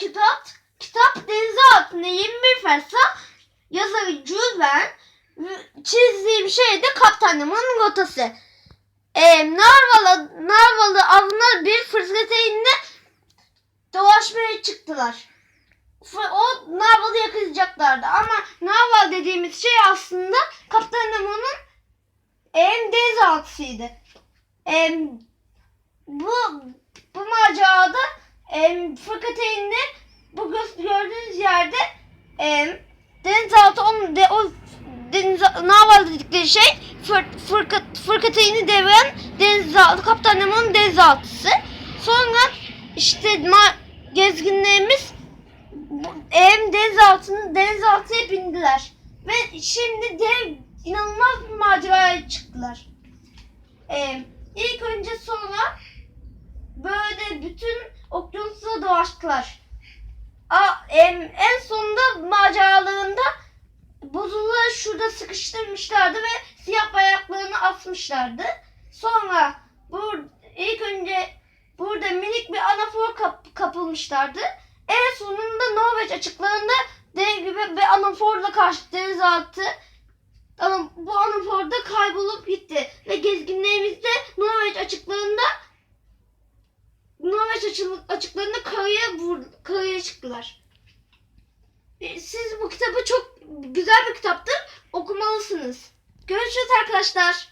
kitap, kitap denize altında 21 fersah yazarı Jules Verne v- çizdiği bir şey de Kaptan Nemo'nun rotası. E, Narvalı, Narvalı avına bir fırsateynle dolaşmaya çıktılar. O Narval'ı yakalayacaklardı ama Narval dediğimiz şey aslında Kaptan Nemo'nun em, denizaltısıydı. Em, bu em, fırkateynle bu gö- gördüğünüz yerde em, denizaltı onun de, o deniz naval dedikleri şey fır, fırka, fırkateyni deviren denizaltı Kaptan Nemo'nun denizaltısı. Sonra işte ma, gezginlerimiz bu- em denizaltını denizaltıya bindiler ve şimdi dev inanılmaz bir maceraya çıktılar. Em, ilk önce sonra böyle bütün dolaştılar. A, em, en sonunda maceralarında buzulları şurada sıkıştırmışlardı ve siyah bayraklarını asmışlardı. Sonra bur ilk önce burada minik bir anafor kap- kapılmışlardı. En sonunda Norveç açıklarında dev gibi bir anaforla karşı denizaltı ama bu anaforda kaybolup gitti. Ve gezginlerimiz de Norveç açıklarında Norveç açı- açıklarında karaya, vur, karaya çıktılar. E, Siz bu kitabı çok güzel bir kitaptır. Okumalısınız. Görüşürüz arkadaşlar.